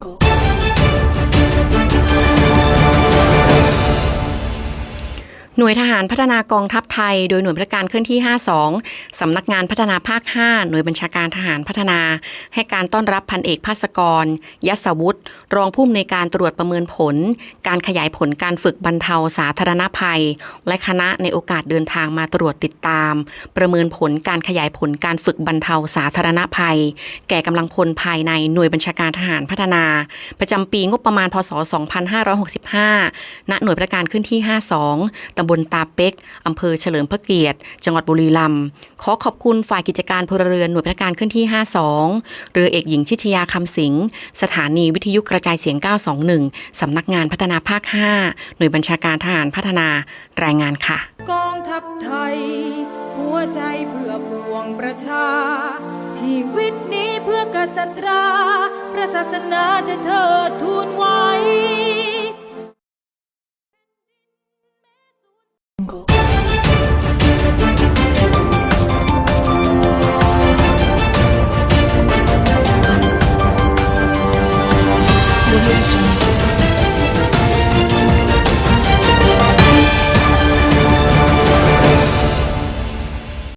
Go. หน่วยทหารพัฒนากองทัพไทย โดยหน่วยบริการเคลื่อนที่ 52 สำนักงานพัฒนาภาค 5 หน่วยบัญชาการทหารพัฒนา ให้การต้อนรับพันเอกภาสกรยศวุฒิรองผู้อำนวยการตรวจประเมินผล การขยายผลการฝึกบรรเทาสาธารณภัย และคณะในโอกาสเดินทางมาตรวจติดตาม ประเมินผลการขยายผลการฝึกบรรเทาสาธารณภัย แก่กำลังพลภายในหน่วยบัญชาการทหารพัฒนา ประจำปีงบประมาณพศ 2565 ณ หน่วยประการขึ้นที่ 52ตำบลตาเป็กอำเภอเฉลิมพระเกียรติ จังหวัดบุรีรัมย์ขอขอบคุณฝ่ายกิจการพลเรือนหน่วยประการขึ้นที่ 52 เรือเอกหญิงชิชยาคำสิงสถานีวิทยุกระจายเสียง 921 สำนักงานพัฒนาภาค 5 หน่วยบัญชาการทหารพัฒนารายงานค่ะ กองทัพไทย หัวใจเพื่อปวงประชา ชีวิตนี้เพื่อกษัตราพระศาสนาจะเ Jungle.